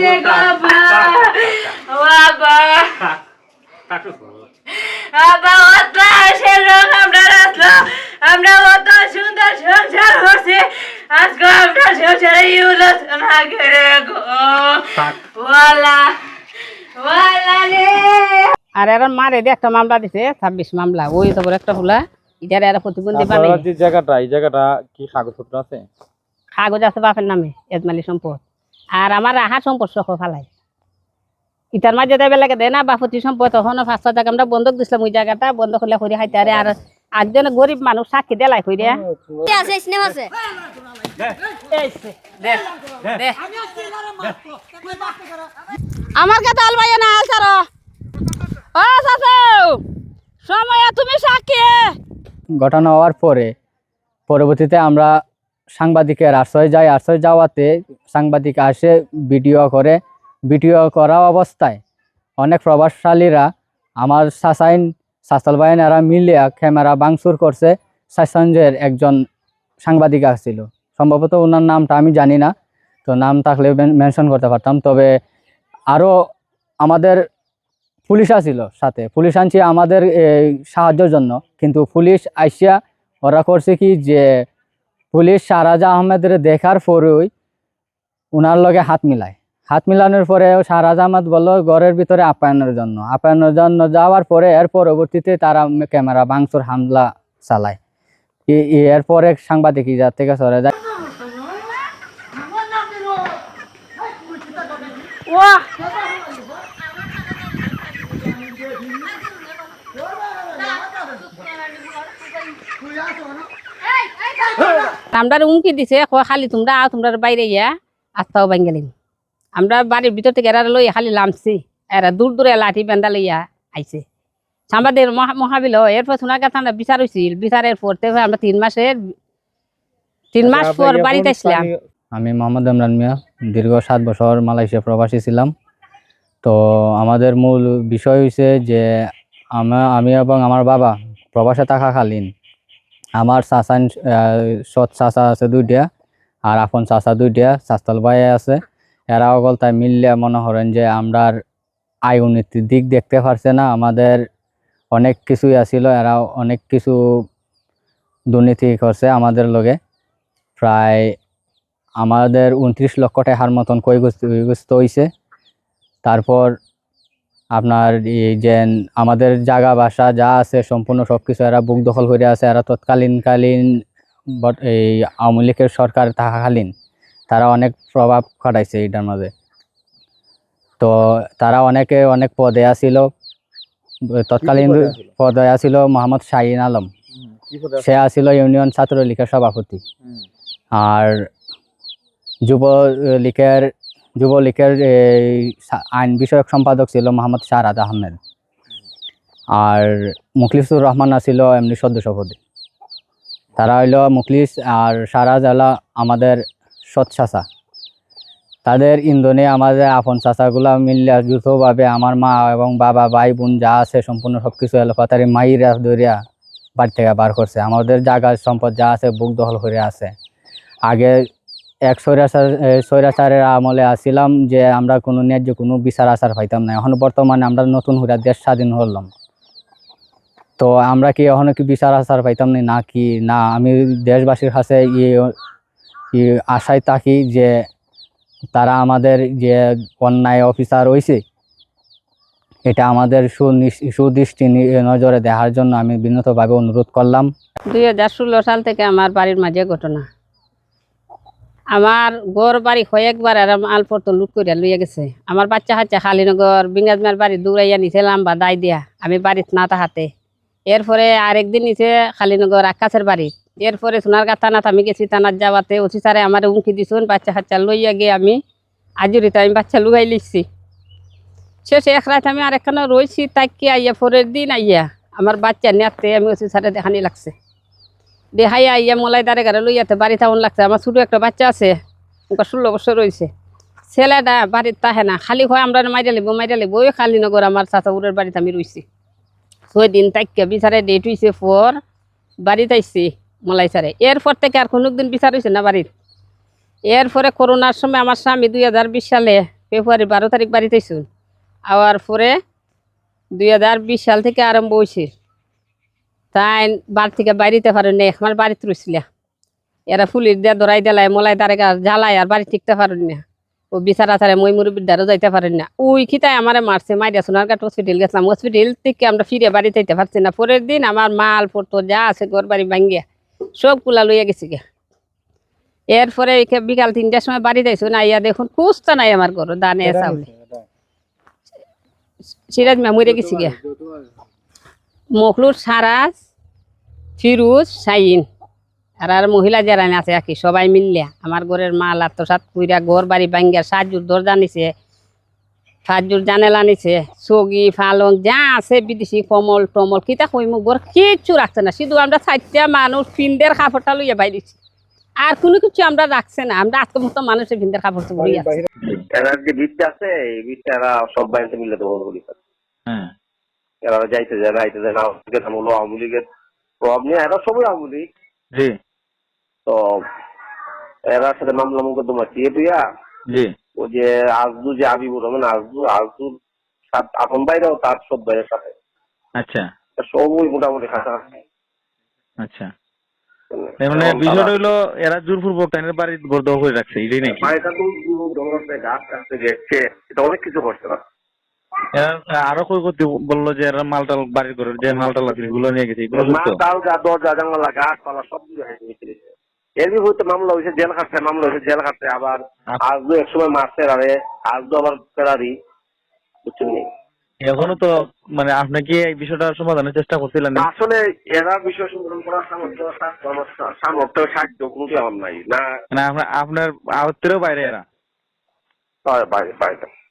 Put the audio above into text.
রে বাবা বাবা বাবা অত আসে লোক আমরা আসলো আমরা অত সুন্দর সংসার হচ্ছে আজকে আমরা সংসারে ইউলাস না করে গো ওয়ালা ওয়ালা রে আর এরা মারে দিয়ে একটা মামলা দিছে ছাব্বিশ মামলা। ওই একটা ফুলা ইটার এরা প্রতিবন্ধী বানাই। জায়গাটা এই জায়গাটা কি কাগজপত্র আছে? কাগজ আছে বাপের নামে এজমালি সম্পদ। আর আমার আহা সম্পদ সহ ফালাই। ইটার মাঝে দেবে লাগে দেয় না বাপতি সম্পদ তখন পাঁচ ছয় টাকা আমরা বন্ধক দিছিলাম ওই জায়গাটা বন্ধ করলে করে খাইতে আরে আর একজনে গরিব মানুষ সাক্ষী দেলাই কইরে আছে সিনেমা আছে? আমার কাছে আলবাইয়া না আল সারো ও সাসু সময় তুমি সাক্ষী ঘটনা হওয়ার পরে পরবর্তীতে আমরা সাংবাদিকের আশ্রয় যায়। আশ্রয় যাওয়াতে সাংবাদিক আসে ভিডিও করে। ভিডিও করা অবস্থায় অনেক প্রভাবশালীরা আমার সাসাইন, সাসাল বাইন এরা মিলিয়া ক্যামেরা বাংসুর করছে। সাইসঞ্জের একজন সাংবাদিক আসছিল। সম্ভবত ওনার নামটা আমি জানি না, তো নাম থাকলে মেনশন করতে পারতাম। তবে আরও আমাদের পুলিশ আসছিল সাথে। পুলিশ আনছি আমাদের সাহায্যের জন্য। কিন্তু পুলিশ আইসিয়া ওরা করছে কি যে পুলিশ শাহরাজা আহমেদের দেখার পরেই ওনার লগে হাত মিলায়। হাত মিলানোর পরে শাহরাজা আহমেদ বলল, ঘরের ভিতরে আপ্যায়নের জন্য। আপ্যায়নের জন্য যাওয়ার পরে এর পরবর্তীতে তারা ক্যামেরা বাংসুর হামলা চালায়। এরপরে সাংবাদিক যার থেকে সরে যায়। আমরা উমকি দিছে খালি তোমরা আও তোমরা বাইরে ইয়া আস্তাও বাঙ্গালিম। আমরা বাড়ির ভিতর থেকে এরা লই খালি লামছি এরা দূর দূরে লাঠি বেন্দা লইয়া আইছে। সাংবাদিক মহা মহাবিল এরপর শোনা গেছে আমরা বিচার হয়েছিল বিচারের পরতে আমরা তিন মাসের তিন মাস আচ্ছা, পর বাড়িতে আসলাম। আমি মোহাম্মদ ইমরান মিয়া দীর্ঘ সাত বছর মালয়েশিয়া প্রবাসী ছিলাম। তো আমাদের মূল বিষয় হয়েছে যে আমি এবং আমার বাবা প্রবাসে থাকাকালীন আমার চাচান সৎ চাচা আছে দুইটা আর আপন চাচা দুইটা চাস্তাল ভাই আছে। এরা অকল তাই মিললে মনে করেন যে আমরা আয় উন্নতির দিক দেখতে পারছে না। আমাদের অনেক কিছুই আছিল, এরা অনেক কিছু দুর্নীতি করছে আমাদের লগে। প্রায় আমাদের উনত্রিশ লক্ষ টাকার মতন ক্ষয়গ্রস্ত হয়েছে তারপর আপনার এই যে আমাদের জায়গা বাসা যা আছে সম্পূর্ণ সব কিছু এরা বুক দখল করে আছে এরা তৎকালীনকালীন বট এই আওয়ামী লীগের সরকার থাকাকালীন তারা অনেক প্রভাব খাটাইছে এটার মাঝে। তো তারা অনেকে অনেক পদে আছিল তৎকালীন পদে আছিল? মোহাম্মদ শাহিন আলম? সে আছিল ইউনিয়ন ছাত্রলীগের সভাপতি। আর যুবলীগের যুবলীগের আইন বিষয়ক সম্পাদক ছিল মোহাম্মদ শাহরাজ আহমেদ। আর মুখলিসুর রহমান ছিল এমনি সদস্য তারা হইল মুখলিস আর শাহরাজ আলা আমাদের সৎ চাচা। তাদের ইন্ধনে আমাদের আপন চাচাগুলা মিললে যৌথভাবে আমার মা এবং বাবা, ভাই বোন যা আছে সম্পূর্ণ সব কিছু এলোপাতারি মাইরা ধরিয়া বাড়ি থেকে বার করছে। আমাদের জায়গা সম্পদ যা আছে বুক দখল করে আছে। আগে এক স্বৈরাচার স্বৈরাচারের আমলে আসছিলাম যে আমরা কোনো ন্যায্য কোনো বিচার আচার পাইতাম না। এখন বর্তমানে আমরা নতুন হইয়া দেশ স্বাধীন হলাম তো আমরা কি এখনও কি বিচার আচার পাইতাম না না কি না? আমি দেশবাসীর কাছে ই ই আশায় থাকি যে তারা আমাদের যে অন্যায় অফিসার হয়েছে এটা আমাদের সুদৃষ্টি নজরে দেখার জন্য আমি বিনীতভাবে অনুরোধ করলাম। দুই হাজার ষোলো সাল থেকে আমার বাড়ির মাঝে ঘটনা। আমার গড় বাড়ি কয়েকবার আর আলপর তো লুট করিয়া লইয়া গেছে। আমার বাচ্চা হাচ্চা খালিনগর বিঙ্গাজমার বাড়ি দৌড়াইয়া নিছিলাম বা দায় দিয়া। আমি বাড়িত না তাহাতে এরপরে আরেকদিন নিচে খালিনগর আকাশের বাড়ি। এরপরে সোনার গা থানাত আমি গেছি থানাত যাওয়াতে। অফিসারে আমার উমকি দিছুন, বাচ্চা হাচ্চা লইয়া গিয়ে আমি আজুরিতে আমি বাচ্চা লুগাই লিখছি শেষে এক রাত আমি আরেকখানে রয়েছি তাকে আইয়া, পরের দিন আইয়া আমার বাচ্চা নেতে আমি অফিসারে দেখানি লাগছে। দেখাইয়া আইয়া মলাই দাঁড়ে গাড়ি লইয়াতে বাড়ি থাউন লাগছে। আমার ছোটো একটা বাচ্চা আছে ওকে ষোলো বছর রয়েছে ছেলেটা বাড়িতে তাহে না, খালি হয় আমরা মাইরা লিব মাইরা লিব, ওই খালি নগর আমার চাচাউরের বাড়িতে আমি রয়েছি ছয় দিন তাইকে বিচারে ডেট হয়েছে পর বাড়িতে আইসি মলাই সারে এরপর থেকে আর কোনো দিন বিচার হয়েছে না বাড়ির। এরপরে করোনার সময় আমার স্বামী দুই হাজার বিশ সালে ফেব্রুয়ারি বারো তারিখ বাড়িতে শুন আওয়ার পরে দুই হাজার বিশ সাল থেকে আরম্ভ হয়েছে তাই বাড়ি থেকে বাইরিতে পারেন না আমার বাড়িতে রয়েছিল এরা ফুলির দিয়ে ধরাই দিলাই মলাই গাছ জ্বালাই আর বাড়ি টিকতে পারেন না ও বিচারা তারে মই মুরব্বীর দ্বারও যাইতে পারেন না ওই খিতায় আমারে মারছে মাইরা সোনারঘাট হসপিটাল গেছিলাম। হসপিটাল থেকে আমরা ফিরে বাড়িতে যেতে পারছি না। পরের দিন আমার মাল পড়তো যা আছে ঘর বাড়ি ভাঙ্গিয়া সব কুলা লইয়া গেছি গে এরপরে বিকাল তিনটার সময় বাড়ি যাইছো না ইয়া দেখুন খুঁজতে নাই আমার ঘর দানে চাউলে। সিরাজ মা মরে গেছি গে মখলুর সারাজ ফিরুজ সাইন আর আর মহিলা যারা আছে আর কি সবাই মিললে আমার ঘরের মাল আত্মসাত কুইরা ঘর বাড়ি ভাঙ্গিয়া সাজুর দরজা নিছে সাজুর জানেলা নিছে সগি ফালং যা আছে বিদেশি কমল টমল কিতা কইমু ঘর কিচ্ছু রাখছে না। শুধু আমরা চারটা মানুষ ফিন্দের কাপড়টা লইয়া বাইরেছি আর কোনো কিছু আমরা রাখছে না। আমরা আজকে মতো মানুষের ফিন্দের কাপড় চোপড় লইয়া আছে। এরা যে আছে এই সব বাড়িতে মিলে দেবো বলি হ্যাঁ। এরা যাইতে যায় না আইতে যায় না আওয়ামী লীগের হলো আওয়ামী লীগের প্রভাব নিয়ে এরা সবই আওয়ামী লীগ। জি। তো এরা সাথে মামলা মোকদ্দমা দিয়ে জি। ও যে আজদু যে আবিবুর রহমান আজদু আজদুর সাত আপন বাইরেও তার সব বাইরের সাথে। আচ্ছা। সবই মোটামুটি খাতা আচ্ছা। মানে বিষয়টা হলো এরা জোরপূর্বক তাদের বাড়ি বর্ধ করে রাখছে এটাই নাকি? বাড়িটা তো গাছ কাটতে গেছে এটা অনেক কিছু করছে না। আরও কই করতে বলল যে এরা মালটাল বাড়ির করে যে মালটাল আছে এগুলো নিয়ে গেছে এগুলো তাল যা দরজা জানলা গাছপালা সব কিছু হয়েছে মিস্ত্রিতে এরই হইতে মামলা হয়েছে জেল খাটছে মামলা হয়েছে জেল খাটছে আবার আজ দু এক সময় মারছে আরে আজ দু আবার ফেরারি। বুঝছেন? এখনও তো মানে আপনি কি এই বিষয়টা সমাধানের চেষ্টা করছিলেন? আসলে এরা বিষয় সমাধান করার সামর্থ্য সামর্থ্য- সাহায্য কোনোটি আমার নাই। না। আপনার আপনার আয়ত্তেরও বাইরে এরা। হয়, বাইরে বাইরে।